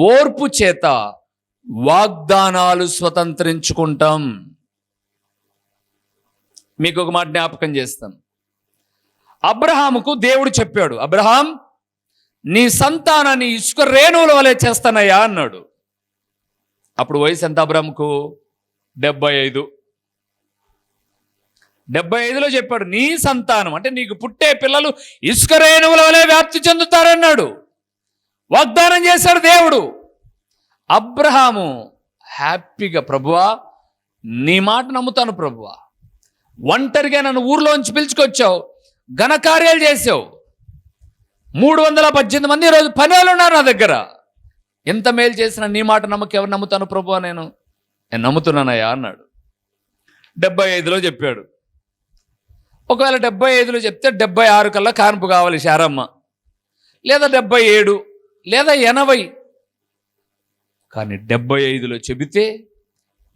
ఓర్పు చేత వాగ్దానాలు స్వతంత్రించుకుంటాం. మీకు ఒక మాట జ్ఞాపకం చేస్తాను. అబ్రహాముకు దేవుడు చెప్పాడు అబ్రహాం నీ సంతానాన్ని ఇసుక రేణువుల వలె చేస్తానయ్యా అన్నాడు. అప్పుడు వయసు ఎంత అబ్రహంకు డెబ్బై ఐదు. డెబ్బై ఐదులో చెప్పాడు నీ సంతానం అంటే నీకు పుట్టే పిల్లలు ఇసుక రేణువుల వలె వ్యాప్తి చెందుతారన్నాడు. వాగ్దానం చేశాడు దేవుడు. అబ్రహాము హ్యాపీగా ప్రభువా నీ మాట నమ్ముతాను ప్రభువా. ఒంటరిగా నన్ను ఊర్లోంచి పిలుచుకొచ్చావు ఘనకార్యాలు చేసావు మూడు వందల పద్దెనిమిది మంది ఈరోజు పని వాళ్ళు ఉన్నారు నా దగ్గర. ఎంత మేలు చేసిన నీ మాట నమ్మకం ఎవరు నమ్ముతాను ప్రభు నేను? నేను నమ్ముతున్నానయ్యా అన్నాడు. డెబ్బై ఐదులో చెప్పాడు. ఒకవేళ డెబ్బై ఐదులో చెప్తే డెబ్బై ఆరు కల్లా కాన్పు కావాలి శారమ్మ. లేదా డెబ్బై ఏడు. లేదా ఎనభై? కానీ డెబ్బై ఐదులో చెబితే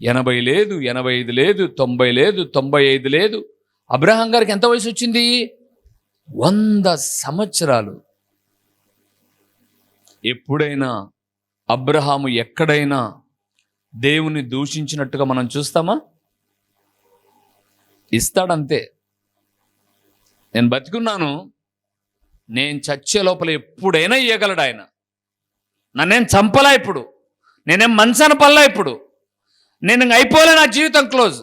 ఎనభై లేదు ఎనభై ఐదు లేదు తొంభై లేదు తొంభై ఐదు లేదు. అబ్రహాం గారికి ఎంత వయసు వచ్చింది? వంద సంవత్సరాలు. ఎప్పుడైనా అబ్రహాము ఎక్కడైనా దేవుని దూషించినట్టుగా మనం చూస్తామా? ఇస్తాడంతే. నేను బతికున్నాను నేను చచ్చే లోపల ఎప్పుడైనా ఇయ్యగలడు ఆయన. నన్నేం చంపలా ఇప్పుడు? నేనేం మంచాన పల్లా ఇప్పుడు? నేను అయిపోలే నా జీవితం క్లోజ్.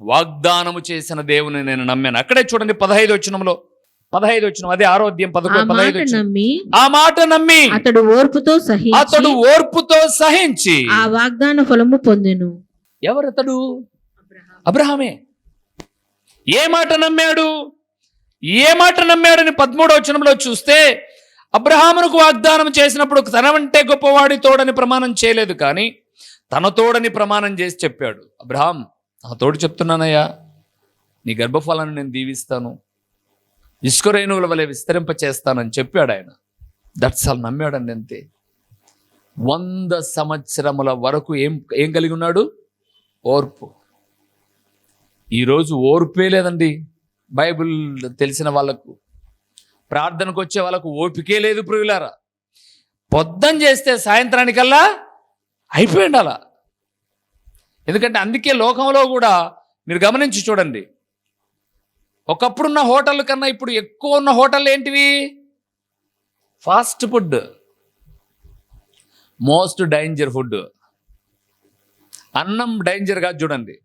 వాగ్దానము చేసిన దేవుని నేను నమ్మాను. అక్కడే చూడండి పదహైదు వచ్చినంలో పదహైదు వచ్చిన అదే ఆరోగ్యం పదకొండు పదహైదు నమ్మి ఆ మాట నమ్మి అతడు ఓర్పుతో సహించి అతడు ఓర్పుతో సహించి ఆ వాగ్దాన ఫలము పొందెను. ఎవరతడు? అబ్రహామే. ఏ మాట నమ్మాడు? ఏ మాట నమ్మాడని పదమూడవ వచనంలో చూస్తే అబ్రహామునకు వాగ్దానం చేసినప్పుడు తనవంటే గొప్పవాడి తోడని ప్రమాణం చేయలేదు కానీ తన తోడని ప్రమాణం చేసి చెప్పాడు. అబ్రహాం నా తోడు చెప్తున్నానయ్యా. నీ గర్భఫలాన్ని నేను దీవిస్తాను. ఇష్కరేణువుల వలె విస్తరింప చేస్తానని చెప్పాడు ఆయన. దట్స్ ఆల్ నమ్మాడండి అంతే. వంద సంవత్సరముల వరకు ఏం ఏం కలిగి ఉన్నాడు? ఓర్పు. ఈరోజు ఓర్పే లేదండి. బైబిల్ తెలిసిన వాళ్ళకు ప్రార్థనకు వచ్చే వాళ్ళకు ఓపికే లేదు ప్రియులారా. పొద్దున చేస్తే సాయంత్రానికల్లా అయిపోయింది అలా ఎందుకంటే అందుకే లోకంలో కూడా మీరు గమనించి చూడండి. ఒకప్పుడున్న హోటల్ కన్నా ఇప్పుడు ఎక్కువ ఉన్న హోటల్ ఏంటివి? Fast food. Most danger food. అన్నం డేంజర్ కాదు చూడండి.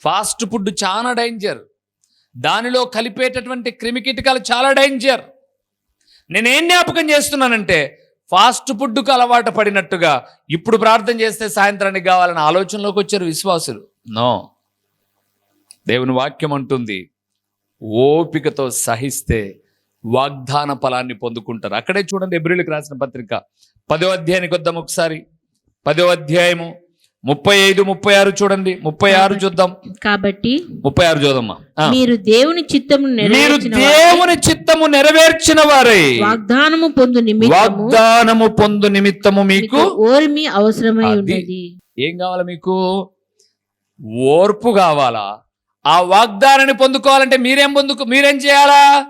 ఫాస్ట్ ఫుడ్ చాలా డేంజర్. దానిలో కలిపేటటువంటి క్రిమికీటకాలు చాలా డేంజర్ నేనేం జ్ఞాపకం చేస్తున్నానంటే ఫాస్ట్ ఫుడ్కు అలవాటు పడినట్టుగా ఇప్పుడు ప్రార్థన చేస్తే సాయంత్రానికి కావాలని ఆలోచనలోకి వచ్చారు విశ్వాసులు. నో దేవుని వాక్యం అంటుంది ఓపికతో సహిస్తే వాగ్దాన ఫలాన్ని పొందుకుంటారు. అక్కడే చూడండి ఎబ్రిల్కి రాసిన పత్రిక. పదో అధ్యాయానికి వద్దాం ఒకసారి. పదో అధ్యాయము ముప్పై ఐదు ముప్పై ఆరు చూడండి. ముప్పై ఆరు చూద్దాం. కాబట్టి ముప్పై ఆరు చూదమ్మా ఆ. మీరు దేవుని చిత్తము మీరు దేవుని చిత్తము నెరవేర్చిన వారే వాగ్దానము పొందు నిమిత్తము వాగ్దానము పొందు నిమిత్తము మీకు ఓర్మి అవసరమై. ఉన్నది. ఏం కావాలా మీకు? ఓర్పు కావాలా? ఆ వాగ్దానాన్ని పొందుకోవాలంటే మీరేం పొందుకు మీరేం చేయాలా?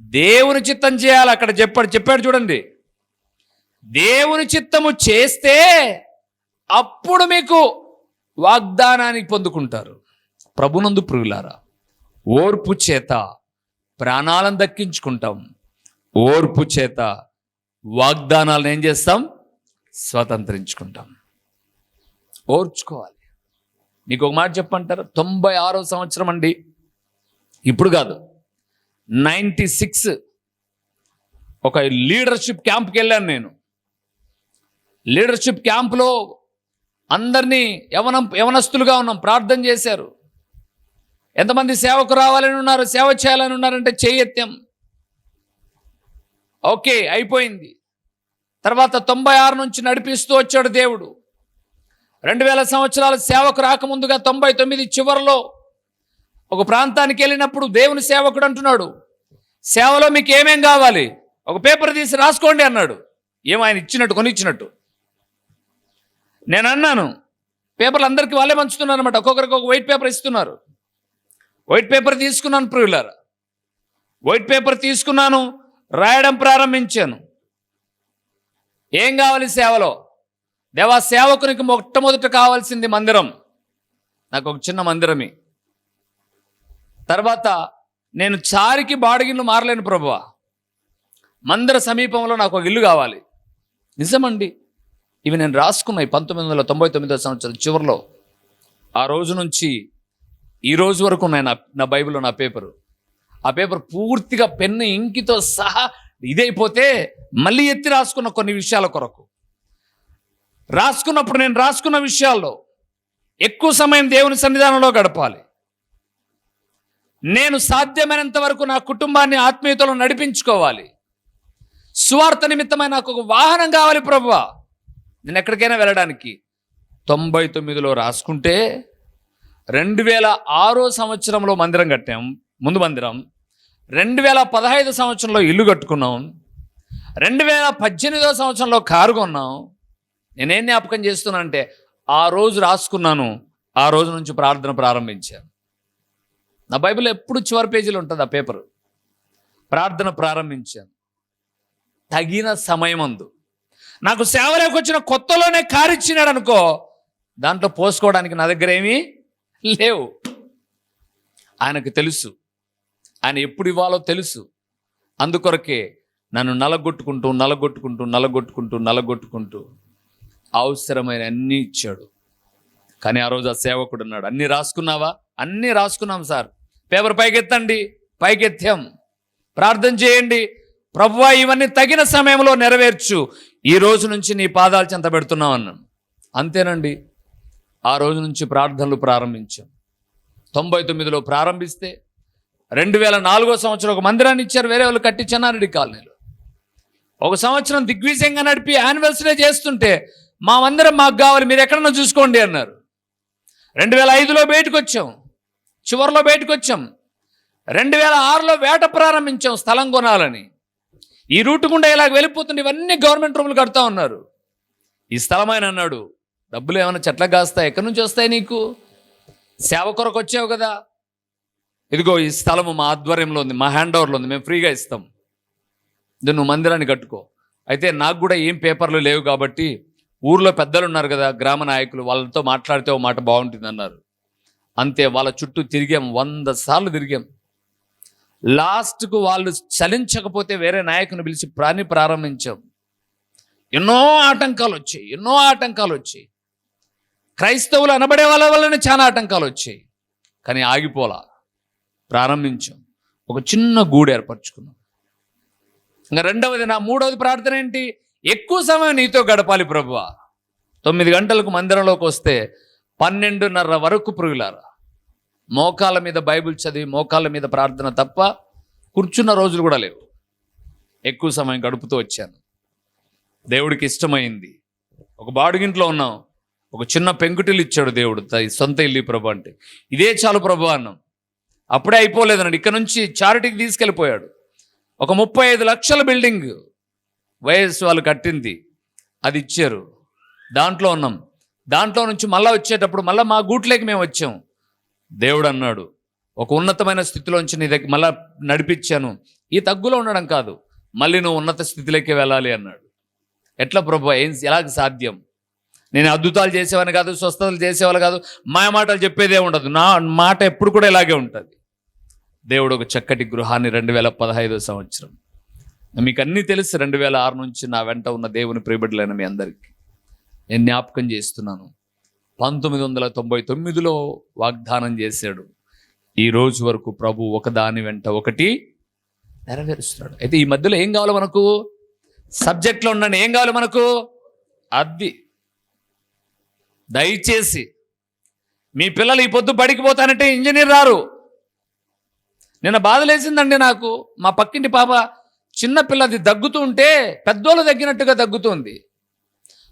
దేవుని చిత్తం చేయాలి? అక్కడ చెప్పాడు చెప్పాడు చూడండి. దేవుని చిత్తము చేస్తే అప్పుడు మీకు వాగ్దానాన్ని పొందుకుంటారు. ప్రభునందు ప్రియులారా ఓర్పు చేత ప్రాణాలను దక్కించుకుంటాం. ఓర్పు చేత వాగ్దానాలను ఏం చేస్తాం? స్వతంత్రించుకుంటాం. ఓర్చుకోవాలి. మీకు ఒక మాట చెప్పంటారు తొంభై ఆరో సంవత్సరం అండి. ఇప్పుడు కాదు. నైంటీ సిక్స్ ఒక లీడర్షిప్ క్యాంప్కి వెళ్ళాను నేను. లీడర్షిప్ క్యాంప్లో అందరినీ యవనం యవనస్తులుగా ఉన్నాం ప్రార్థన చేశారు. ఎంతమంది సేవకు రావాలని ఉన్నారు సేవ చేయాలని ఉన్నారంటే చేయత్యం. ఓకే అయిపోయింది. తర్వాత తొంభై ఆరు నుంచి నడిపిస్తూ వచ్చాడు దేవుడు. రెండు వేల సంవత్సరాల సేవకు రాకముందుగా తొంభై తొమ్మిది చివరిలో ఒక ప్రాంతానికి వెళ్ళినప్పుడు దేవుని సేవకుడు అంటున్నాడు సేవలో మీకు ఏమేం కావాలి? ఒక పేపర్ తీసి రాసుకోండి అన్నాడు. ఏం ఆయన ఇచ్చినట్టు కొనిచ్చినట్టు. నేను అన్నాను పేపర్లు అందరికీ వాళ్ళే పంచుతున్నారు అనమాట ఒక్కొక్కరికి ఒక వైట్ పేపర్ ఇస్తున్నారు. వైట్ పేపర్ తీసుకున్నాను ప్రియులర్. వైట్ పేపర్ తీసుకున్నాను రాయడం ప్రారంభించాను. ఏం కావాలి సేవలో? దేవా సేవకునికి మొట్టమొదట కావాల్సింది మందిరం. నాకు ఒక చిన్న మందిరమే. తర్వాత నేను చారికి బాడిగిన్లు మారలేను ప్రభువా. మందిర సమీపంలో నాకు ఒక ఇల్లు కావాలి. నిజమండి. ఇవి నేను రాసుకున్నాయి పంతొమ్మిది వందల తొంభై తొమ్మిదో సంవత్సరం చివరిలో. ఆ రోజు నుంచి ఈ రోజు వరకు ఉన్నాయి నా నా బైబిల్లో నా పేపరు. ఆ పేపర్ పూర్తిగా పెన్ను ఇంకితో సహా ఇదైపోతే మళ్ళీ ఎత్తి రాసుకున్న కొన్ని విషయాల కొరకు. రాసుకున్నప్పుడు నేను రాసుకున్న విషయాల్లో ఎక్కువ సమయం దేవుని సన్నిధానంలో గడపాలి. నేను సాధ్యమైనంత వరకు నా కుటుంబాన్ని ఆత్మీయతలో నడిపించుకోవాలి. స్వార్థ నిమిత్తమై నాకు ఒక వాహనం కావాలి ప్రభువా. నేను ఎక్కడికైనా వెళ్ళడానికి. తొంభై తొమ్మిదిలో రాసుకుంటే రెండు వేల ఆరో సంవత్సరంలో మందిరం కట్టాం. ముందు మందిరం. రెండు వేల పదహైదు సంవత్సరంలో ఇల్లు కట్టుకున్నాం. రెండు వేల పద్దెనిమిదో సంవత్సరంలో కారు కొన్నాం. నేనేం జ్ఞాపకం చేస్తున్నానంటే ఆ రోజు రాసుకున్నాను. ఆ రోజు నుంచి ప్రార్థన ప్రారంభించాను. నా బైబిల్ ఎప్పుడు చివరి పేజీలో ఉంటుంది ఆ పేపర్. ప్రార్థన ప్రారంభించాను. తగిన సమయమందు. నాకు సేవలోకి వచ్చిన కొత్తలోనే కారిచ్చినాడు అనుకో దాంట్లో పోసుకోవడానికి నా దగ్గర ఏమీ లేవు. ఆయనకు తెలుసు. ఆయన ఎప్పుడు ఇవ్వాలో తెలుసు. అందుకొరకే నన్ను నలగొట్టుకుంటూ నలగొట్టుకుంటూ నలగొట్టుకుంటూ నలగొట్టుకుంటూ అవసరమైన అన్నీ ఇచ్చాడు. కానీ ఆ రోజు ఆ సేవకుడు ఉన్నాడు అన్నీ రాసుకున్నావా? అన్నీ రాసుకున్నాం సార్. పేపర్ పైకెత్తండి పైకెత్తాం. ప్రార్థన చేయండి. ప్రభువా ఇవన్నీ తగిన సమయంలో నెరవేర్చు. ఈ రోజు నుంచి నీ పాదాలు చెంత పెడుతున్నావు అన్నాను అంతేనండి ఆ రోజు నుంచి ప్రార్థనలు ప్రారంభించాం. తొంభై తొమ్మిదిలో ప్రారంభిస్తే రెండు వేల నాలుగో సంవత్సరం ఒక మందిరాన్ని ఇచ్చారు వేరే వాళ్ళు కట్టి చెన్నారెడ్డి కాలనీలో. ఒక సంవత్సరం దిగ్విజయంగా నడిపి యానివర్సరీ చేస్తుంటే మా మందిరం మాకు కావాలి మీరు ఎక్కడన్నా చూసుకోండి అన్నారు. రెండు వేల ఐదులో బయటకు వచ్చాం చివరిలో బయటకు వచ్చాం. రెండు వేల ఆరులో వేట ప్రారంభించాం స్థలం కొనాలని. ఈ రూట్ గుండా ఇలాగ వెళ్ళిపోతుండే ఇవన్నీ గవర్నమెంట్ రూములు కడతా ఉన్నారు. ఈ స్థలం ఆయన అన్నాడు డబ్బులు ఏమైనా చెట్ల కాస్తాయి? ఎక్కడి నుంచి వస్తాయి నీకు? సేవ కొరకు వచ్చావు కదా. ఇదిగో ఈ స్థలము మా ఆధ్వర్యంలో ఉంది మా హ్యాండ్ ఓవర్లో ఉంది మేము ఫ్రీగా ఇస్తాం. ఇది నువ్వు మందిరాన్ని కట్టుకో. అయితే నాకు కూడా ఏం పేపర్లు లేవు కాబట్టి ఊర్లో పెద్దలు ఉన్నారు కదా గ్రామ నాయకులు వాళ్ళతో మాట్లాడితే ఓ మాట బాగుంటుంది అన్నారు. అంతే వాళ్ళ చుట్టూ తిరిగాం వంద సార్లు తిరిగాం. లాస్ట్కు వాళ్ళు చలించకపోతే వేరే నాయకుని పిలిచి ప్రాణి ప్రారంభించాం. ఎన్నో ఆటంకాలు వచ్చాయి ఎన్నో ఆటంకాలు వచ్చాయి క్రైస్తవులు అనబడే వాళ్ళ వల్లనే చాలా ఆటంకాలు వచ్చాయి కానీ ఆగిపోలా ప్రారంభించాం. ఒక చిన్న గూడు ఏర్పరచుకున్నాం. ఇంకా రెండవది నా మూడవది ప్రార్థన ఏంటి? ఎక్కువ సమయం నీతో గడపాలి ప్రభువా. తొమ్మిది గంటలకు మందిరంలోకి వస్తే పన్నెండున్నర వరకు పురుగులారా మోకాళ్ళ మీద బైబిల్ చదివి మోకాళ్ళ మీద ప్రార్థన తప్ప కూర్చున్న రోజులు కూడా లేవు. ఎక్కువ సమయం గడుపుతూ వచ్చాను. దేవుడికి ఇష్టమైంది. ఒక బాడుగింట్లో ఉన్నాం. ఒక చిన్న పెంకుటిల్లు ఇచ్చాడు దేవుడు సొంత ఇల్లు ప్రభు అంటే. ఇదే చాలు ప్రభు అన్నాం. అప్పుడే అయిపోలేదన్నాడు. ఇక్కడ నుంచి చారిటీకి తీసుకెళ్ళిపోయాడు. ఒక ముప్పై ఐదు లక్షల బిల్డింగ్ వైఎస్ వాళ్ళు కట్టింది. అది ఇచ్చారు. దాంట్లో ఉన్నాం. దాంట్లో నుంచి మళ్ళీ వచ్చేటప్పుడు మళ్ళీ మా గూట్లోకి మేము వచ్చాం. దేవుడు అన్నాడు ఒక ఉన్నతమైన స్థితిలోంచి నీ దగ్గర మళ్ళా నడిపించాను. ఈ తగ్గులో ఉండడం కాదు. మళ్ళీ నువ్వు ఉన్నత స్థితిలోకి వెళ్ళాలి అన్నాడు. ఎట్లా ప్రభు? ఏం ఎలాగ సాధ్యం? నేను అద్భుతాలు చేసేవాని కాదు స్వస్థతలు చేసేవాళ్ళు కాదు. మా మాటలు చెప్పేదే ఉండదు. నా మాట ఎప్పుడు కూడా ఇలాగే ఉంటుంది. దేవుడు ఒక చక్కటి గృహాన్ని రెండు వేల పదహైదో సంవత్సరం. మీకు అన్నీ తెలుసు. రెండు వేల ఆరు నుంచి నా వెంట ఉన్న దేవుని ప్రియబిడ్డలైన మీ అందరికీ. నేను జ్ఞాపకం చేస్తున్నాను. పంతొమ్మిది వందల తొంభై తొమ్మిదిలో వాగ్దానం చేశాడు. ఈ రోజు వరకు ప్రభు ఒకదాని వెంట ఒకటి నెరవేరుస్తున్నాడు. అయితే ఈ మధ్యలో ఏం కావాలి మనకు? సబ్జెక్ట్లో ఉండండి ఏం కావాలి మనకు? అద్ది. దయచేసి మీ పిల్లలు ఈ పొద్దు బడికి పోతానంటే ఇంజనీర్ రారు. నిన్న బాధలేసిందండి నాకు. మా పక్కింటి పాప చిన్న పిల్లది దగ్గుతూ ఉంటే పెద్దోళ్ళు తగ్గినట్టుగా దగ్గుతుంది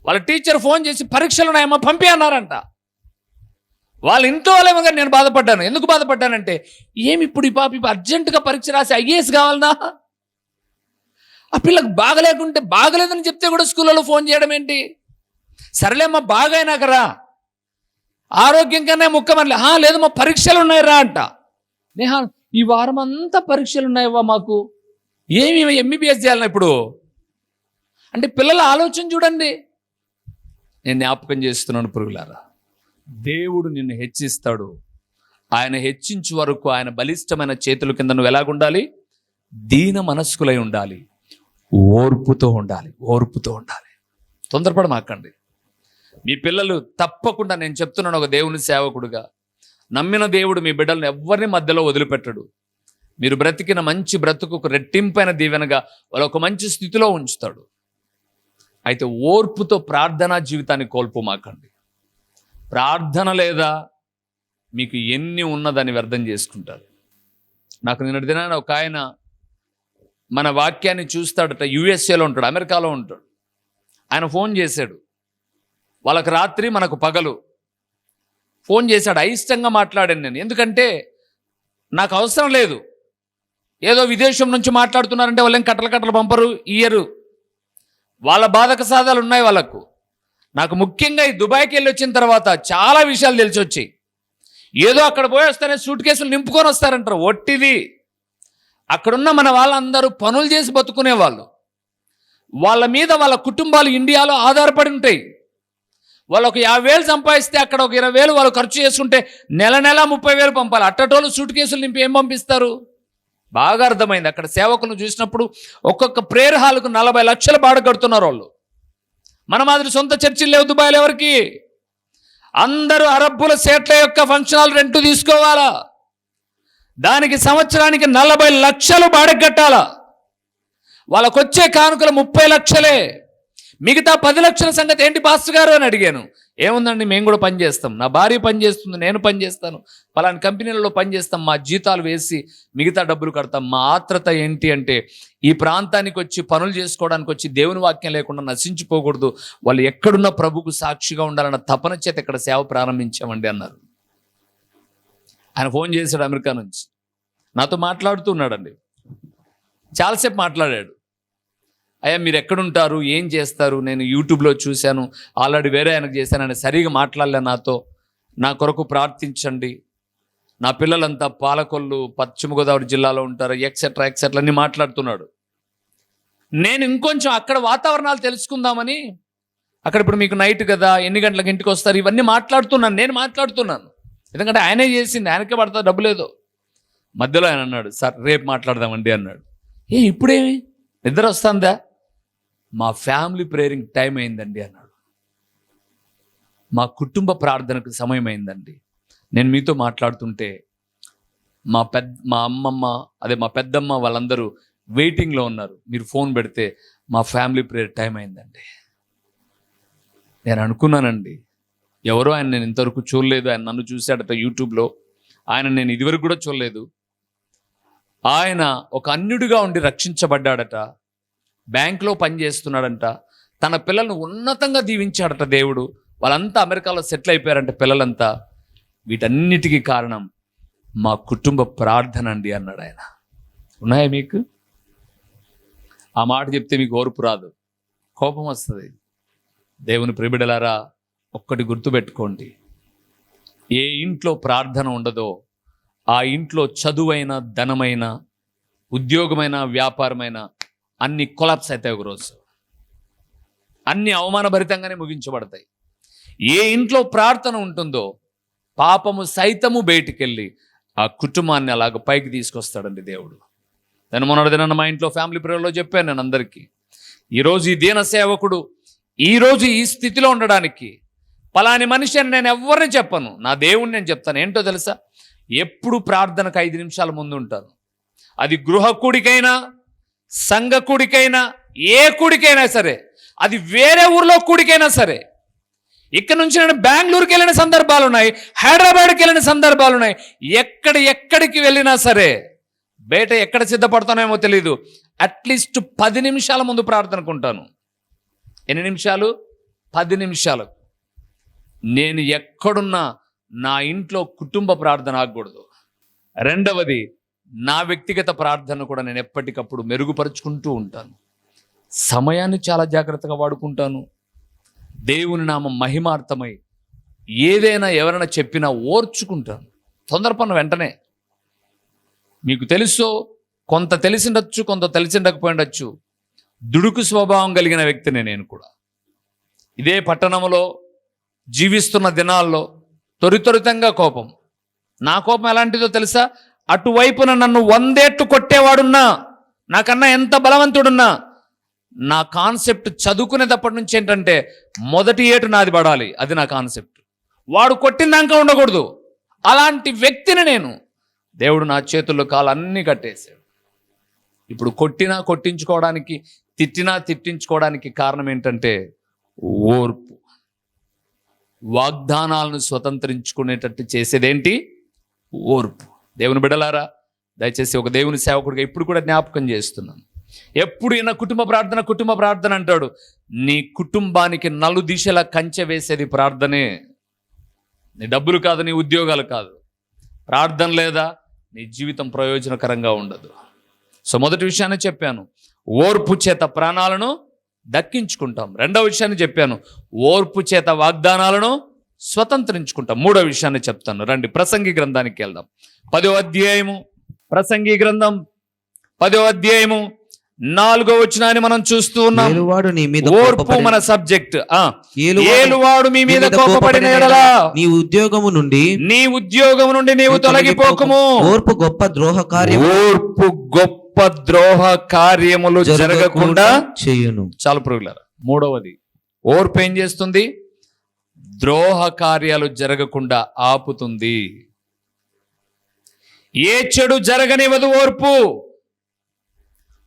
వాళ్ళ టీచర్ ఫోన్ చేసి పరీక్షలు ఉన్నాయమ్మా పంపి అన్నారంట. వాళ్ళ ఇంట్లో వాళ్ళేమో కానీ నేను బాధపడ్డాను. ఎందుకు బాధపడ్డానంటే ఏమి ఇప్పుడు ఈ పాప ఇప్పుడు అర్జెంటుగా పరీక్ష రాసి ఐఏఎస్ కావాలనా? ఆ పిల్లకి బాగలేకుంటే బాగలేదని చెప్తే కూడా స్కూళ్ళలో ఫోన్ చేయడం ఏంటి? సరేలేమ్మా బాగైనాకరా ఆరోగ్యం కన్నా ముక్కమని "హా, లేదు మా పరీక్షలు ఉన్నాయి రా అంట. నేహా ఈ వారం అంతా పరీక్షలు ఉన్నాయవ్వా మాకు. ఏమి ఎంబీబీఎస్ చేయాలన్నా ఇప్పుడు? అంటే పిల్లల ఆలోచన చూడండి. నేను జ్ఞాపకం చేస్తున్నాను పురుగులారా. దేవుడు నిన్ను హెచ్చిస్తాడు. ఆయన హెచ్చించు వరకు ఆయన బలిష్టమైన చేతుల కింద నువ్వు ఎలాగుండాలి దీన మనస్కులై ఉండాలి. ఓర్పుతో ఉండాలి. ఓర్పుతో ఉండాలి. తొందరపడమాకండి మీ పిల్లలు తప్పకుండా నేను చెప్తున్నాను ఒక దేవుని సేవకుడుగా. నమ్మిన దేవుడు మీ బిడ్డలను ఎవరిని మధ్యలో వదిలిపెట్టడు. మీరు బ్రతికిన మంచి బ్రతుకు రెట్టింపైన దీవెనగా వాళ్ళు ఒక మంచి స్థితిలో ఉంచుతాడు. అయితే ఓర్పుతో ప్రార్థనా జీవితాన్ని కోల్పోమాకండి. ప్రార్థన లేదా మీకు ఎన్ని ఉన్నదని వ్యర్థం చేసుకుంటారు. నాకు నిన్నటి దినాన ఒక ఆయన మన వాక్యాన్ని చూస్తాడట యుఎస్ఏలో ఉంటాడు అమెరికాలో ఉంటాడు. ఆయన ఫోన్ చేశాడు. వాళ్ళకి రాత్రి మనకు పగలు. ఫోన్ చేశాడు అయిష్టంగా మాట్లాడాను నేను. ఎందుకంటే నాకు అవసరం లేదు. ఏదో విదేశం నుంచి మాట్లాడుతున్నారంటే వాళ్ళేం కట్టలు కట్టలు పంపరు ఇయ్యరు. వాళ్ళ బాధక సాధాలు ఉన్నాయి వాళ్ళకు. నాకు ముఖ్యంగా ఈ దుబాయ్కి వెళ్ళి వచ్చిన తర్వాత చాలా విషయాలు తెలిసి వచ్చాయి. ఏదో అక్కడ పోయి వస్తేనే సూట్ కేసులు నింపుకొని వస్తారంటారు. ఒట్టిది. అక్కడున్న మన వాళ్ళందరూ పనులు చేసి బతుకునే వాళ్ళు వాళ్ళ మీద వాళ్ళ కుటుంబాలు ఇండియాలో ఆధారపడి ఉంటాయి. వాళ్ళు ఒక యాభై వేలు సంపాదిస్తే అక్కడ ఒక ఇరవై వేలు వాళ్ళు ఖర్చు చేసుకుంటే నెల నెల ముప్పై వేలు పంపాలి. అట్టటోళ్ళు సూట్ కేసులు నింపి ఏం పంపిస్తారు? బాగా అర్థమైంది. అక్కడ సేవకులను చూసినప్పుడు ఒక్కొక్క ప్రేయర్ హాల్కు నలభై లక్షలు బాడ కడుతున్నారు వాళ్ళు. మన మాదిరి సొంత చర్చిలు లేవు దుబాయ్లో ఎవరికి? అందరూ అరబ్బుల సేట్ల యొక్క ఫంక్షన్ హాల్ రెంట్ తీసుకోవాలా? దానికి సంవత్సరానికి నలభై లక్షలు బాడగట్టాలా వాళ్ళకొచ్చే కానుకలు ముప్పై లక్షలే. మిగతా పది లక్షల సంగతి ఏంటి పాస్టర్ గారు అని అడిగాను. ఏముందండి మేము కూడా పనిచేస్తాం నా భార్య పనిచేస్తుంది నేను పనిచేస్తాను పలాని కంపెనీలలో పనిచేస్తాం మా జీతాలు వేసి మిగతా డబ్బులు కడతాం. మా ఆత్రత ఏంటి అంటే ఈ ప్రాంతానికి వచ్చి పనులు చేసుకోవడానికి వచ్చి దేవుని వాక్యం లేకుండా నశించిపోకూడదు. వాళ్ళు ఎక్కడున్న ప్రభుకు సాక్షిగా ఉండాలన్న తపన చేత ఇక్కడ సేవ ప్రారంభించామండి అన్నారు. ఆయన ఫోన్ చేశాడు అమెరికా నుంచి. నాతో మాట్లాడుతూ ఉన్నాడండి. చాలాసేపు మాట్లాడాడు. అయ్యా మీరు ఎక్కడుంటారు? ఏం చేస్తారు? నేను యూట్యూబ్లో చూశాను. ఆల్రెడీ వేరే ఆయనకు చేశాను. ఆయన సరిగా మాట్లాడలే నాతో. నా కొరకు ప్రార్థించండి. నా పిల్లలంతా పాలకొల్లు పశ్చిమ గోదావరి జిల్లాలో ఉంటారు. ఎక్సెట్రా ఎక్సెట్రా అని మాట్లాడుతున్నాడు. నేను ఇంకొంచెం అక్కడ వాతావరణాలు తెలుసుకుందామని. అక్కడ ఇప్పుడు మీకు నైట్ కదా ఎన్ని గంటలకు ఇంటికి వస్తారు? ఇవన్నీ మాట్లాడుతున్నాను. నేను మాట్లాడుతున్నాను. ఎందుకంటే ఆయనే చేసింది. ఆయనకే పడతా డబ్బు లేదు. మధ్యలో ఆయన అన్నాడు సార్ రేపు మాట్లాడదామండి అన్నాడు. ఏ ఇప్పుడేమి? నిద్ర వస్తుందా? మా ఫ్యామిలీ ప్రేయరింగ్ టైం అయిందండి అన్నాడు. మా కుటుంబ ప్రార్థనకు సమయం అయిందండి. నేను మీతో మాట్లాడుతుంటే మా పెద్ద మా అమ్మమ్మ అదే మా పెద్దమ్మ వాళ్ళందరూ వెయిటింగ్లో ఉన్నారు. మీరు ఫోన్ పెడితే మా ఫ్యామిలీ ప్రేయర్ టైం అయిందండి. నేను అనుకున్నానండి ఎవరో ఆయన నేను ఇంతవరకు చూడలేదు ఆయన నన్ను చూశాడట యూట్యూబ్లో. ఆయన నేను ఇదివరకు కూడా చూడలేదు. ఆయన ఒక అన్యుడిగా ఉండి రక్షించబడ్డాడట. బ్యాంక్లో పనిచేస్తున్నాడంట తన పిల్లలను ఉన్నతంగా దీవించాడట దేవుడు. వాళ్ళంతా అమెరికాలో సెటిల్ అయిపోయారంట పిల్లలంతా. వీటన్నిటికీ కారణం మా కుటుంబ ప్రార్థన అండి అన్నాడు ఆయన. ఉన్నాయా మీకు? ఆ మాట చెప్తే మీకు ఓర్పు రాదు. కోపం వస్తుంది. దేవుని ప్రిబిడలారా ఒక్కటి గుర్తుపెట్టుకోండి ఏ ఇంట్లో ప్రార్థన ఉండదో ఆ ఇంట్లో చదువైన ధనమైన ఉద్యోగమైన వ్యాపారమైన అన్ని కొలాప్స్ అవుతాయి ఒకరోజు. అన్ని అవమానభరితంగానే ముగించబడతాయి. ఏ ఇంట్లో ప్రార్థన ఉంటుందో పాపము సైతము బయటికెళ్ళి ఆ కుటుంబాన్ని అలాగ పైకి తీసుకొస్తాడండి దేవుడు. నేను మొన్నటి దిన మా ఇంట్లో ఫ్యామిలీ ప్రేయర్లో చెప్పాను నేను అందరికీ. ఈరోజు ఈ దీన సేవకుడు ఈరోజు ఈ స్థితిలో ఉండడానికి పలాని మనిషి అని నేను ఎవరిని చెప్పను. నా దేవుణ్ణి నేను చెప్తాను. ఏంటో తెలుసా? ఎప్పుడు ప్రార్థనకు ఐదు నిమిషాల ముందు ఉంటాను అది గృహ కూడికైనా సంఘ కూడికైనా ఏ కూడికైనా సరే అది వేరే ఊర్లో కూడికైనా సరే ఇక్కడ నుంచి నేను బెంగళూరుకి వెళ్ళిన సందర్భాలు ఉన్నాయి హైదరాబాద్కి వెళ్ళిన సందర్భాలు ఉన్నాయి ఎక్కడ ఎక్కడికి వెళ్ళినా సరే బయట ఎక్కడ సిద్ధపడతానేమో తెలియదు అట్లీస్ట్ పది నిమిషాల ముందు ప్రార్థనకుంటాను ఎన్ని నిమిషాలు? పది నిమిషాలు. నేను ఎక్కడున్నా నా ఇంట్లో కుటుంబ ప్రార్థన ఆగకూడదు. రెండవది నా వ్యక్తిగత ప్రార్థన కూడా నేను ఎప్పటికప్పుడు మెరుగుపరుచుకుంటూ ఉంటాను. సమయాన్ని చాలా జాగ్రత్తగా వాడుకుంటాను. దేవుని నామం మహిమార్థమై ఏదైనా ఎవరైనా చెప్పినా ఓర్చుకుంటాను. తొందరపన్న వెంటనే. మీకు తెలుసో కొంత తెలిసిండొచ్చు కొంత తెలిసిండకపోయిండొచ్చు. దుడుకు స్వభావం కలిగిన వ్యక్తిని నేను కూడా. ఇదే పట్టణంలో జీవిస్తున్న దినాల్లో త్వరితరితంగా కోపం. నా కోపం ఎలాంటిదో తెలుసా? అటువైపున నన్ను వందేట్టు కొట్టేవాడున్నా నాకన్నా ఎంత బలవంతుడున్నా నా కాన్సెప్ట్ చదువుకునేటప్పటి నుంచి ఏంటంటే మొదటి ఏటు నాది పడాలి అది నా కాన్సెప్ట్. వాడు కొట్టిందాక ఉండకూడదు. అలాంటి వ్యక్తిని నేను దేవుడు నా చేతుల్లో కాలన్నీ కట్టేశాడు. ఇప్పుడు కొట్టినా కొట్టించుకోవడానికి తిట్టినా తిట్టించుకోవడానికి కారణం ఏంటంటే ఓర్పు. వాగ్దానాలను స్వతంత్రించుకునేటట్టు చేసేదేంటి? ఓర్పు. దేవుని బిడలారా దయచేసి ఒక దేవుని సేవకుడిగా ఇప్పుడు కూడా జ్ఞాపకం చేస్తున్నాను. ఎప్పుడు ఈయన కుటుంబ ప్రార్థన కుటుంబ ప్రార్థన అంటాడు నీ కుటుంబానికి నలు దిశల కంచె వేసేది ప్రార్థనే. నీ డబ్బులు కాదు నీ ఉద్యోగాలు కాదు. ప్రార్థన లేదా నీ జీవితం ప్రయోజనకరంగా ఉండదు. సో మొదటి విషయాన్ని చెప్పాను ఓర్పు చేత ప్రాణాలను దక్కించుకుంటాం. రెండవ విషయాన్ని చెప్పాను ఓర్పు చేత వాగ్దానాలను స్వతంత్రించుకుంటాం. మూడో విషయాన్ని చెప్తాను. రండి ప్రసంగి గ్రంథానికి వెళ్దాం. పదో అధ్యాయము ప్రసంగి గ్రంథం పదో అధ్యాయము నాలుగో వచనాన్ని మనం చూస్తూ ఉన్నాం. ఏలువాడు నీ మీద ఓర్పు మన సబ్జెక్ట్. ఏలువాడు మీ మీద కోపపడిన ఎడలా నీ ఉద్యోగము నుండి నీ ఉద్యోగం నుండి నీవు తొలగిపోకము. ఓర్పు గొప్ప ద్రోహ కార్యం ఓర్పు గొప్ప ద్రోహ కార్యములు జరగకుండా చేయును. చాలా పురుగులారా మూడవది ఓర్పు ఏం చేస్తుంది? ద్రోహ కార్యాలు జరగకుండా ఆపుతుంది. ఏ చెడు జరగనివ్వదు ఓర్పు.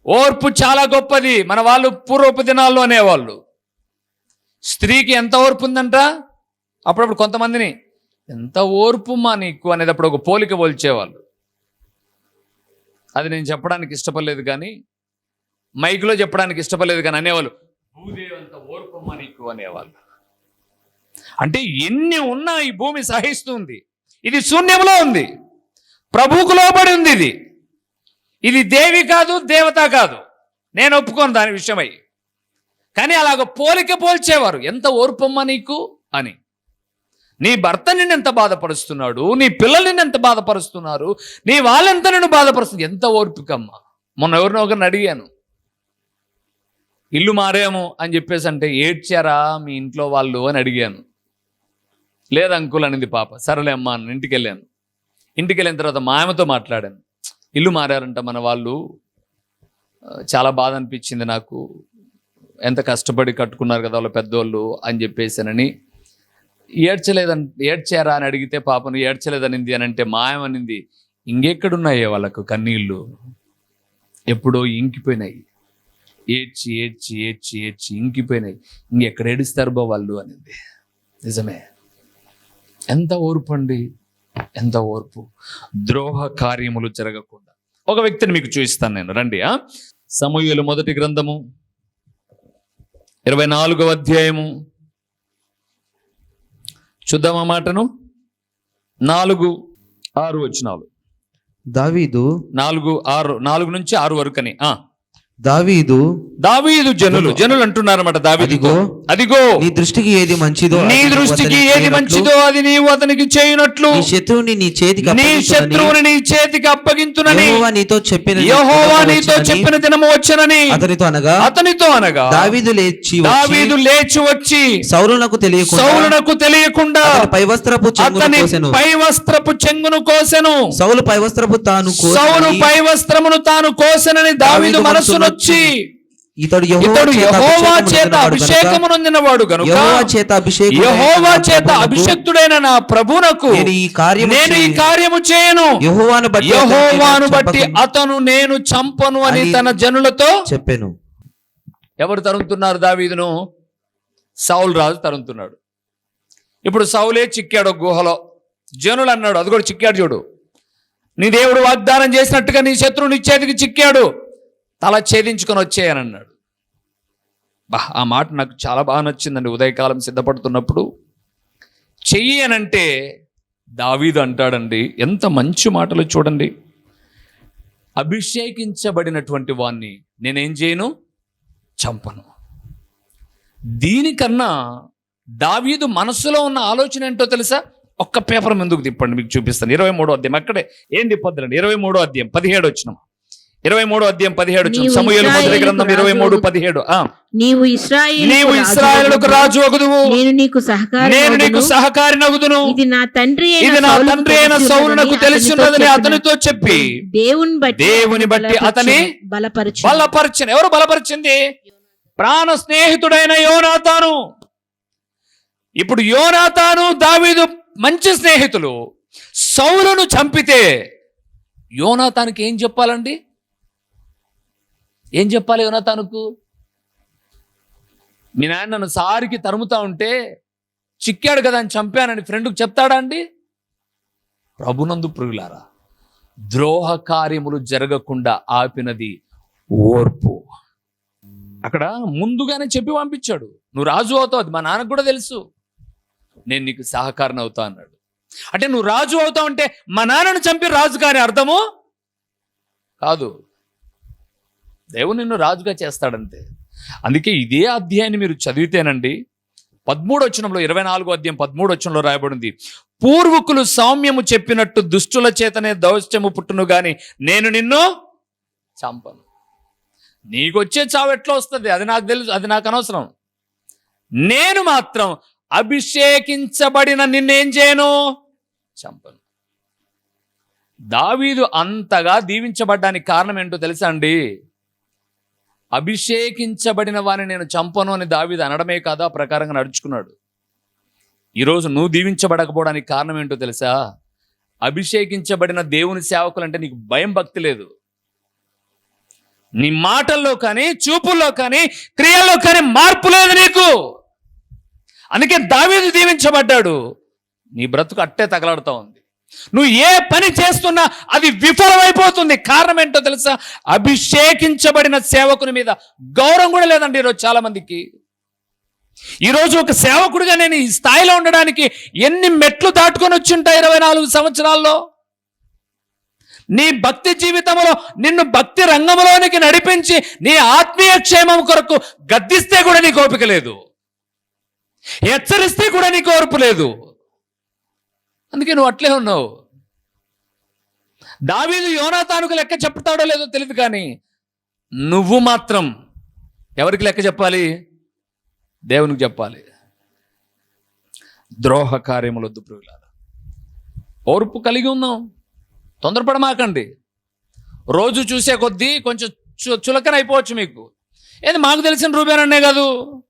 ఓర్పు చాలా గొప్పది. మన వాళ్ళు పూర్వపు దినాల్లో అనేవాళ్ళు. స్త్రీకి ఎంత ఓర్పు ఉందంట? అప్పుడప్పుడు కొంతమందిని ఎంత ఓర్పు మా నీకు? అనేటప్పుడు ఒక పోలిక పోల్చేవాళ్ళు. అది నేను చెప్పడానికి ఇష్టపడలేదు కానీ మైక్లో చెప్పడానికి ఇష్టపడలేదు కానీ అనేవాళ్ళు భూదేవంత ఓర్పమ్మ నీకు? అనేవాళ్ళు. అంటే ఎన్ని ఉన్నా ఈ భూమి సహిస్తుంది. ఇది శూన్యంలో ఉంది. ప్రభువుకు లోబడి ఉంది ఇది. ఇది దేవి కాదు దేవత కాదు. నేను ఒప్పుకోను దాని విషయమై. కానీ అలాగ పోలిక పోల్చేవారు ఎంత ఓర్పమ్మ నీకు? అని. నీ భర్త నిన్ను ఎంత బాధపరుస్తున్నాడు? నీ పిల్లలు నిన్ను ఎంత బాధపరుస్తున్నారు? నీ వాళ్ళెంత నిన్ను బాధపరుస్తుంది ఎంత ఓర్పికమ్మా? మొన్న ఎవరినో ఒకరిని అడిగాను. ఇల్లు మారేమో అని చెప్పేసి అంటే ఏడ్చారా మీ ఇంట్లో వాళ్ళు? అని అడిగాను. లేదు అంకుల్ అనింది పాప. సరేలే అమ్మా అని ఇంటికి వెళ్ళాను ఇంటికి వెళ్ళిన తర్వాత మా ఆమెతో మాట్లాడాను. ఇల్లు మారారంట మన వాళ్ళు. చాలా బాధ అనిపించింది నాకు. ఎంత కష్టపడి కట్టుకున్నారు కదా వాళ్ళ పెద్దోళ్ళు అని చెప్పేసానని. ఏడ్చలేదని ఏడ్చారా అని అడిగితే పాపను ఏడ్చలేదనింది అని అంటే మాయమనింది ఇంకెక్కడున్నాయే వాళ్ళకు కన్నీళ్ళు? ఎప్పుడో ఇంకిపోయినాయి. ఏడ్చి ఏడ్చి ఏడ్చి ఏడ్చి ఇంకిపోయినాయి. ఇంకెక్కడ ఏడుస్తారు బా వాళ్ళు? అనింది. నిజమే. ఎంత ఓర్పు అండి? ఎంత ఓర్పు. ద్రోహ కార్యములు జరగకుండా. ఒక వ్యక్తిని మీకు చూపిస్తాను నేను. రండి ఆ. సమూహలు మొదటి గ్రంథము. ఇరవై నాలుగవ అధ్యాయము. చూద్దాం ఆ మాటను? నాలుగు ఆరు వచ్చినాలు దావీదు నాలుగు ఆరు నాలుగు నుంచి ఆరు వరకని ఆ. దావీదు దావీదు జనులు. జనులు. అంటున్నారన్నమాట దావీదుతో అదిగో నీ దృష్టికి ఏది మంచిదో నీ దృష్టికి ఏది మంచిదో అది నీవు అతనికి చేయునట్లు. నీ శత్రువుని నీ చేతికి నీ శత్రువుని నీ చేతికి అప్పగించునని. యెహోవా నీతో చెప్పిన యెహోవా నీతో చెప్పిన దినము వచ్చనని. అతనితో అనగా అతనితో అనగా దావీదు లేచి వచ్చి దావీదు లేచి వచ్చి సౌలునకు తెలియకుండా సౌలునకు తెలియకుండా అతని పైవస్త్రపు చెంగును కోసెను. పై వస్త్రపు చెంగును కోసెను. సౌలు పైవస్త్రపు తాను సౌలు పై వస్త్రమును తాను కోసెనని దావీదు దావీదు మనసునొచ్చి ఇతడు ఇతడు యెహోవా చేత అభిషేకము నొందినవాడు గనుక యెహోవా చేత అభిషేకం యెహోవా చేత అభిషక్తుడైన నా ప్రభునకు నేను ఈ కార్యము నేను ఈ కార్యము చేయను. యెహోవాను బట్టి యెహోవాను బట్టి అతను నేను చంపను అని తన జనులతో చెప్పాను. ఎవరు తరుముతున్నారు దావీదును? సౌలు రాజు తరుముతున్నాడు. ఇప్పుడు సౌలే చిక్కాడు గుహలో. జనులు అన్నాడు అది కూడా చిక్కాడు చూడు. నీ దేవుడు వాగ్దానం చేసినట్టుగా నీ శత్రువు నీ చేతికి చిక్కాడు. తల ఛేదించుకొని వచ్చేయని అన్నాడు బా ఆ మాట నాకు చాలా బాగా నచ్చిందండి. ఉదయకాలం సిద్ధపడుతున్నప్పుడు చెయ్యి అనంటే దావీదు అంటాడండి. ఎంత మంచి మాటలు చూడండి. అభిషేకించబడినటువంటి వాణ్ణి నేనేం చేయను? చంపను. దీనికన్నా దావీదు మనస్సులో ఉన్న ఆలోచన ఏంటో తెలుసా? ఒక్క పేపర్ ముందుకు తిప్పండి మీకు చూపిస్తాను. ఇరవై మూడో అధ్యాయం. అక్కడే ఏం తిప్పొద్దులండి. ఇరవై మూడో అధ్యాయం పదిహేడు వచ్చినాం ఇరవై మూడు అధ్యాయం పదిహేడు సమూహలు మొదటి గ్రంథం ఇరవై మూడు పదిహేడు. నీవు ఇస్రాయేలు నీవు ఇస్రాయేలుకు రాజు అగుదువు. నేను నీకు సహకారి నేను నీకు సహకారి నగుదును ఇది నా తండ్రి ఇది నా తండ్రి అయిన తెలిసి సౌలునకు ఉన్నదని తెలిసి అతనితో ఉన్నదని చెప్పిన. అతనితో చెప్పి దేవుని బట్టి దేవుని బట్టి అతని బలపరచు బలపరిచిన ఎవరు బలపరిచింది? ప్రాణ స్నేహితుడైన యోనాతాను. ఇప్పుడు యోనాతాను దావీదు మంచి స్నేహితులు. సౌలును చంపితే యోనాతానికి ఏం చెప్పాలండి? ఏం చెప్పాలి యోనాతానుకు? మీ నాయన నన్ను సారికి తరుముతా ఉంటే చిక్కాడు కదా అని చంపానని ఫ్రెండ్కి చెప్తాడా అండి? ప్రభునందు ప్రియులారా ద్రోహ కార్యములు జరగకుండా ఆపినది ఓర్పు. అక్కడ ముందుగానే చెప్పి పంపించాడు. నువ్వు రాజు అవుతావు అది మా నాన్నకు కూడా తెలుసు. నేను నీకు సహకారం అవుతా అన్నాడు. అంటే నువ్వు రాజు అవుతావు అంటే మా నాన్నను చంపి రాజు కాని అర్థము? కాదు. దేవుడు నిన్ను రాజుగా చేస్తాడంతే. అందుకే ఇదే అధ్యాయాన్ని మీరు చదివితేనండి పదమూడు వచనంలో ఇరవై నాలుగో అధ్యాయం పదమూడు వచ్చనంలో రాయబడింది. పూర్వకులు సౌమ్యము చెప్పినట్టు దుష్టుల చేతనే దౌష్ట్యము పుట్టును గాని నేను నిన్ను చంపను. నీకొచ్చే చావు ఎట్లా వస్తుంది? అది నాకు తెలుసు అది నాకు అనవసరం. నేను మాత్రం అభిషేకించబడిన నిన్నేం చేయను? చంపను. దావీదు అంతగా దీవించబడ్డానికి కారణం ఏంటో తెలుసా అండి? అభిషేకించబడిన వారిని నేను చంపను అని దావిది అనడమే కాదు ఆ ప్రకారంగా నడుచుకున్నాడు. ఈరోజు నువ్వు దీవించబడకపోవడానికి కారణం ఏంటో తెలుసా? అభిషేకించబడిన దేవుని సేవకులు అంటే నీకు భయం భక్తి లేదు. నీ మాటల్లో కానీ చూపుల్లో కానీ క్రియల్లో కానీ మార్పు లేదు నీకు. అందుకే దావీదు దీవించబడ్డాడు. నీ బ్రతుకు అట్టే తగలాడుతూ ఉంది. నువ్వు ఏ పని చేస్తున్నా అది విఫలమైపోతుంది. కారణం ఏంటో తెలుసా? అభిషేకించబడిన సేవకుని మీద గౌరవం కూడా లేదండి ఈరోజు చాలా మందికి ఈరోజు ఒక సేవకుడిగా నేను ఈ స్థాయిలో ఉండడానికి ఎన్ని మెట్లు దాటుకొని వచ్చి ఇరవై నాలుగు సంవత్సరాల్లో? నీ భక్తి జీవితంలో నిన్ను భక్తి రంగంలోనికి నడిపించి నీ ఆత్మీయ క్షేమం కొరకు గద్దిస్తే కూడా నీకు ఓపిక లేదు. హెచ్చరిస్తే కూడా నీకు ఓర్పు లేదు. అందుకే నువ్వు అట్లే ఉన్నావు. దావీదు యోనాతానుకు లెక్క చెప్తాడో లేదో తెలియదు కానీ నువ్వు మాత్రం ఎవరికి లెక్క చెప్పాలి? దేవునికి చెప్పాలి. ద్రోహ కార్యములొద్దు ప్రియులారా. ఓర్పు కలిగి ఉన్నాం తొందరపడమాకండి. రోజు చూసే కొద్దీ కొంచెం చు చులకన అయిపోవచ్చు మీకు. ఏది మాకు తెలిసిన రూపేనన్నే కాదు?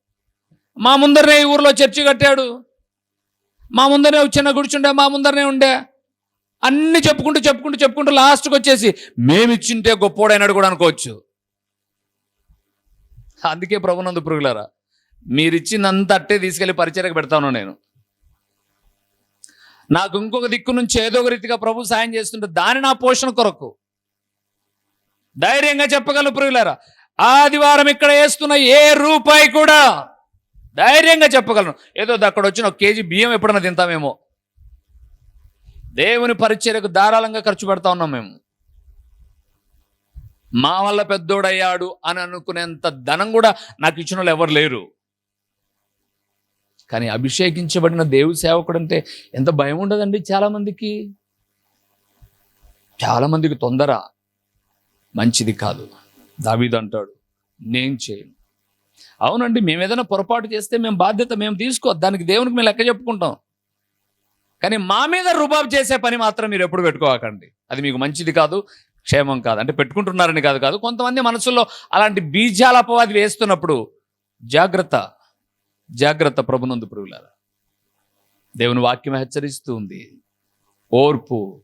మా ముందరనే ఈ ఊర్లో చర్చి కట్టాడు. మా ముందరనే ఒక చిన్న గుడిచుండే మా ముందరనే ఉండే. అన్ని చెప్పుకుంటూ చెప్పుకుంటూ చెప్పుకుంటూ లాస్ట్కి వచ్చేసి మేమిచ్చింటే గొప్పోడైనాడు కూడా అనుకోవచ్చు. అందుకే ప్రభునందు పురుగులారా మీరిచ్చిందంత అట్టే తీసుకెళ్ళి పరిచయకు పెడతాను నేను. నాకు ఇంకొక దిక్కు నుంచి ఏదో ఒక రీతిగా ప్రభు సాయం చేస్తుంటే దాని నా పోషణ కొరకు. ధైర్యంగా చెప్పగలను పురుగులారా ఆదివారం ఇక్కడ వేస్తున్న ఏ రూపాయి కూడా ధైర్యంగా చెప్పగలను. ఏదో అక్కడ వచ్చిన ఒక కేజీ బియ్యం ఎప్పుడన్నా తింటామేమో. దేవుని పరిచర్యకు ధారాళంగా ఖర్చు పెడతా ఉన్నాం మేము. మా వల్ల పెద్దోడయ్యాడు అని అనుకునేంత ధనం కూడా నాకు ఇచ్చిన వాళ్ళు ఎవరు లేరు. కానీ అభిషేకించబడిన దేవు సేవకుడు అంటే ఎంత భయం ఉండదండి చాలామందికి? చాలామందికి తొందర. మంచిది కాదు. దావీదు అంటాడు నేను చేయను. అవునండి మేము ఏదైనా పొరపాటు చేస్తే మేము బాధ్యత మేము తీసుకో దానికి దేవునికి మేము లెక్క చెప్పుకుంటాం. కానీ మా మీద రుబాబు చేసే పని మాత్రం మీరు ఎప్పుడు పెట్టుకోకండి. అది మీకు మంచిది కాదు క్షేమం కాదు. అంటే పెట్టుకుంటున్నారని కాదు కాదు కొంతమంది మనసుల్లో అలాంటి బీజాల అపవాది వేస్తున్నప్పుడు జాగ్రత్త జాగ్రత్త ప్రభునందు పురుగులారా దేవుని వాక్యం హెచ్చరిస్తూ ఉంది. ఓర్పు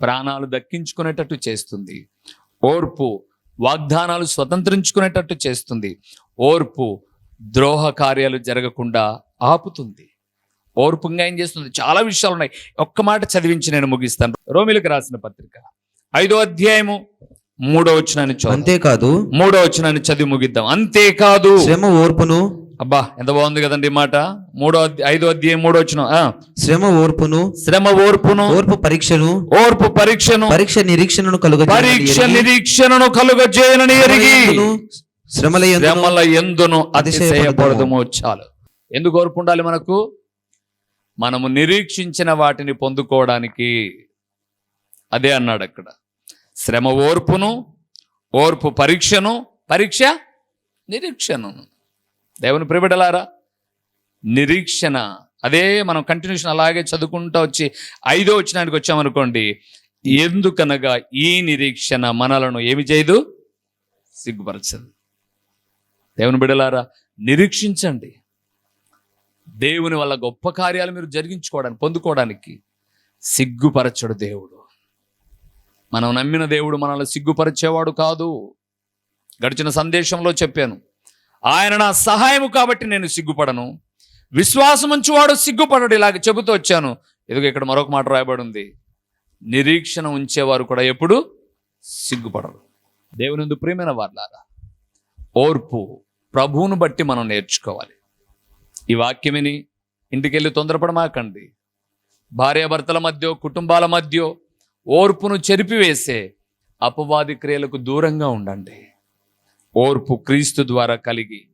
ప్రాణాలు దక్కించుకునేటట్టు చేస్తుంది. ఓర్పు వాగ్దానాలు స్వతంత్రించుకునేటట్టు చేస్తుంది. ఓర్పు ద్రోహ కార్యాలు జరగకుండా ఆపుతుంది. ఓర్పుగా ఏం చేస్తుంది? చాలా విషయాలు ఉన్నాయి. ఒక్క మాట చదివించి నేను ముగిస్తాను. రోమిలకు రాసిన పత్రిక ఐదో అధ్యాయము మూడో వచనాన్ని చదువు. అంతేకాదు మూడో వచనాన్ని చదివి ముగిద్దాం. అంతేకాదు శ్రమ ఓర్పును అబ్బా ఎంత బాగుంది కదండి మాట. మూడో ఐదో అధ్యాయం మూడో వచ్చిన శ్రమ ఓర్పును శ్రమ ఓర్పును ఓర్పు పరీక్షను ఓర్పు పరీక్షను పరీక్ష నిరీక్షణను కలుగ పరీక్ష నిరీక్షణను కలుగజేయనని ఎరిగి శ్రమల ఎందును. అతిశయపడదము చాలు. ఎందుకు ఓర్పు ఉండాలి మనకు? మనము నిరీక్షించిన వాటిని పొందుకోవడానికి. అదే అన్నాడు అక్కడ. శ్రమ ఓర్పును ఓర్పు పరీక్షను పరీక్ష నిరీక్షను దేవుని ప్రిబిడలారా నిరీక్షణ. అదే మనం కంటిన్యూషన్ అలాగే చదువుకుంటూ వచ్చి ఐదో వచ్చినానికి వచ్చామనుకోండి. ఎందుకనగా ఈ నిరీక్షణ మనలను ఏమి చేయదు? సిగ్గుపరచదు. దేవుని బిడలారా నిరీక్షించండి. దేవుని వల్ల గొప్ప కార్యాలు మీరు జరిగించుకోవడానికి పొందుకోవడానికి సిగ్గుపరచడు దేవుడు. మనం నమ్మిన దేవుడు మనల్ని సిగ్గుపరిచేవాడు కాదు. గడిచిన సందేశంలో చెప్పాను ఆయన నా సహాయము కాబట్టి నేను సిగ్గుపడను. విశ్వాసం ఉంచువాడు సిగ్గుపడడు ఇలాగ చెబుతూ వచ్చాను. ఎదుగు ఇక్కడ మరొక మాట రాయబడి ఉంది నిరీక్షణ ఉంచేవారు కూడా ఎప్పుడు సిగ్గుపడరు. దేవుని ప్రియమైన వాళ్ళారా ఓర్పు ప్రభువును బట్టి మనం నేర్చుకోవాలి. ఈ వాక్యమిని ఇంటికెళ్ళి తొందరపడమాకండి. భార్యాభర్తల మధ్య కుటుంబాల మధ్య ఓర్పును చెరిపివేసే అపవాది క్రియలకు దూరంగా ఉండండి. ఓర్పు క్రీస్తు ద్వారా కలిగి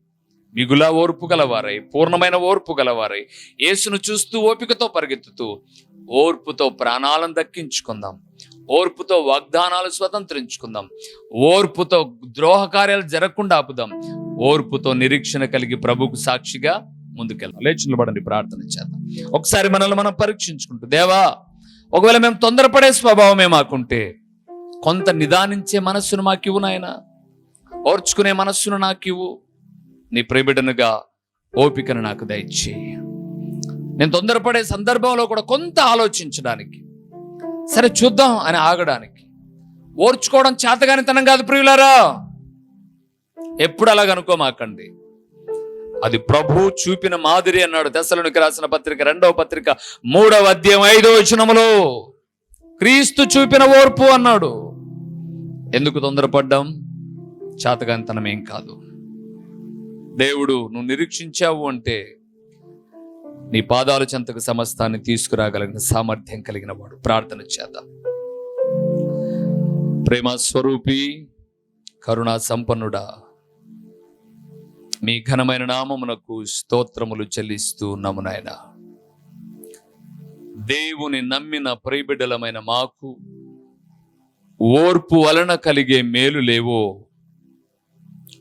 మిగులా ఓర్పు గలవారై పూర్ణమైన ఓర్పు గలవారై యేసును చూస్తూ ఓపికతో పరిగెత్తుతూ ఓర్పుతో ప్రాణాలను దక్కించుకుందాం. ఓర్పుతో వాగ్దానాలు స్వతంత్రించుకుందాం. ఓర్పుతో ద్రోహ కార్యాలు జరగకుండా ఆపుదాం. ఓర్పుతో నిరీక్షణ కలిగి ప్రభుకు సాక్షిగా ముందుకెళ్ళాం లేచి నిలబడండి ప్రార్థన చేద్దాం. ఒకసారి మనల్ని మనం పరీక్షించుకుంటూ దేవా ఒకవేళ మేము తొందరపడే స్వభావమే మాకుంటే కొంత నిదానించే మనస్సును మాకివ్వు నాయన. ఓర్చుకునే మనస్సును నాకివ్వు. నీ ప్రేమిడనుగా ఓపికను నాకు దయచేయి. నేను తొందరపడే సందర్భంలో కూడా కొంత ఆలోచించడానికి సరే చూద్దాం అని ఆగడానికి. ఓర్చుకోవడం చేతగానితనం కాదు ప్రియులారా. ఎప్పుడు అలాగ అనుకోమాకండి. అది ప్రభు చూపిన మాదిరి అన్నాడు. దశలోనికి రాసిన పత్రిక రెండవ పత్రిక మూడవ అధ్యాయం ఐదవ వచనములో క్రీస్తు చూపిన ఓర్పు అన్నాడు. ఎందుకు తొందరపడ్డాం? చాతగానితనం ఏం కాదు. దేవుడు నువ్వు నిరీక్షించావు అంటే నీ పాదాల చెంతకు సమస్తాన్ని తీసుకురాగలిగిన సామర్థ్యం కలిగిన వాడు ప్రార్థన చేద్దాం. ప్రేమ స్వరూపి కరుణా సంపన్నుడా మీ ఘనమైన నామమునకు స్తోత్రములు చెల్లిస్తూ నమునాయన దేవుని నమ్మిన ప్రియబిడ్డలమైన మాకు ఓర్పు వలన కలిగే మేలు లేవో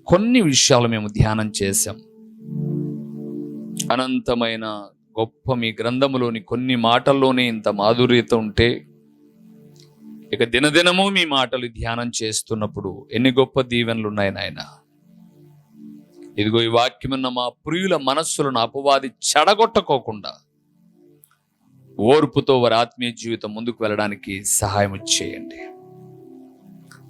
కొన్ని విషయాలు మేము ధ్యానం చేశాం. అనంతమైన గొప్ప మీ గ్రంథములోని కొన్ని మాటల్లోనే ఇంత మాధుర్యత ఉంటే ఇక దినదినము మీ మాటలు ధ్యానం చేస్తున్నప్పుడు ఎన్ని గొప్ప దీవెనలు ఉన్నాయి నాయన. ఇదిగో ఈ వాక్యమున్న మా ప్రియుల మనస్సులను అపవాది చెడగొట్టకోకుండా ఓర్పుతో వారి ఆత్మీయ జీవితం ముందుకు వెళ్ళడానికి సహాయం చేయండి.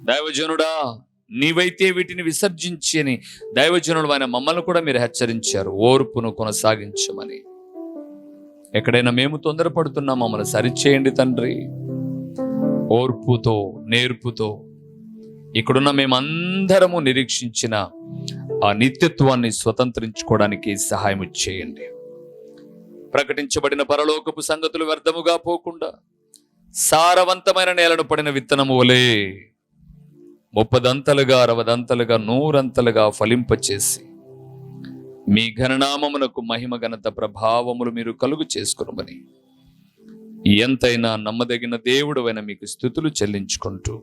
దైవజనుడా నీవైతే వీటిని విసర్జించి అని దైవజనుడు ఆయన మమ్మల్ని కూడా మీరు హెచ్చరించారు. ఓర్పును కొనసాగించమని. ఎక్కడైనా మేము తొందరపడుతున్నా మమ్మల్ని సరిచేయండి తండ్రి. ఓర్పుతో నేర్పుతో ఇక్కడున్న మేమందరము నిరీక్షించిన ఆ నిత్యత్వాన్ని స్వతంత్రించుకోవడానికి సహాయం చేయండి. ప్రకటించబడిన పరలోకపు సంగతులు వ్యర్థముగా పోకుండా సారవంతమైన నేలను పడిన విత్తనము వలె ముప్పదంతలుగా అరవదంతలుగా నూరంతలుగా ఫలింపచేసి మీ ఘననామమునకు మహిమ ఘనత ప్రభావములు మీరు కలుగు చేసుకునమని ఎంతైనా నమ్మదగిన దేవుడవైన మీకు స్థుతులు చెల్లించుకుంటూ